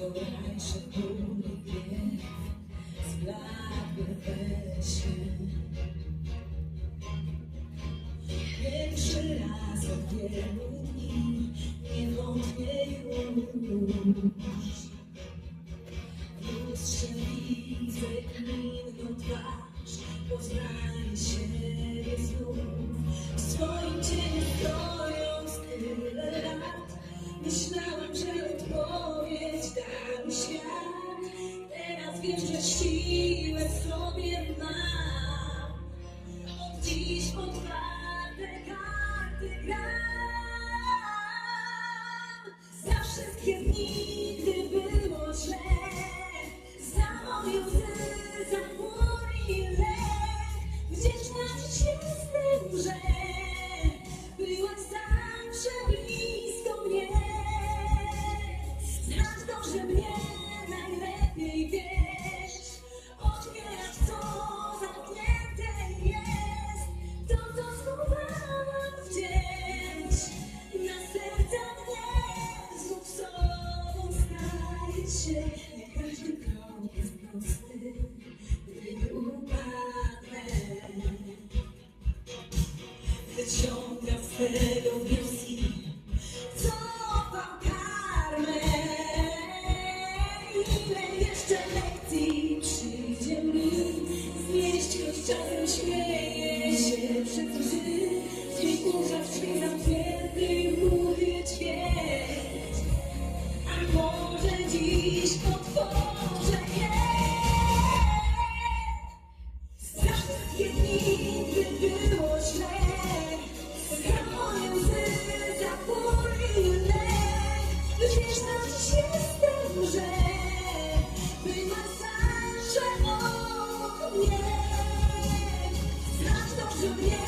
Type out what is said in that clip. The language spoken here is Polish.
Wczorajsze góry gniew zbladły we śnie. Pierwszy raz od wielu dni nie wątpię już. W lustrze widzę inną twarz, poznaję Teraz wiem, że siłę sobie mam. Od dziś otwarte karty gram. Za wszystkie dni, gdy było źle, Wyciągam swego wnioski, cofam jeszcze lekcji przyjdzie mi znieść, choć czasem śmieję się przed łzy. Drzwi kurza w drzwi zamkniętych a może dziś otworzę je. Juliana.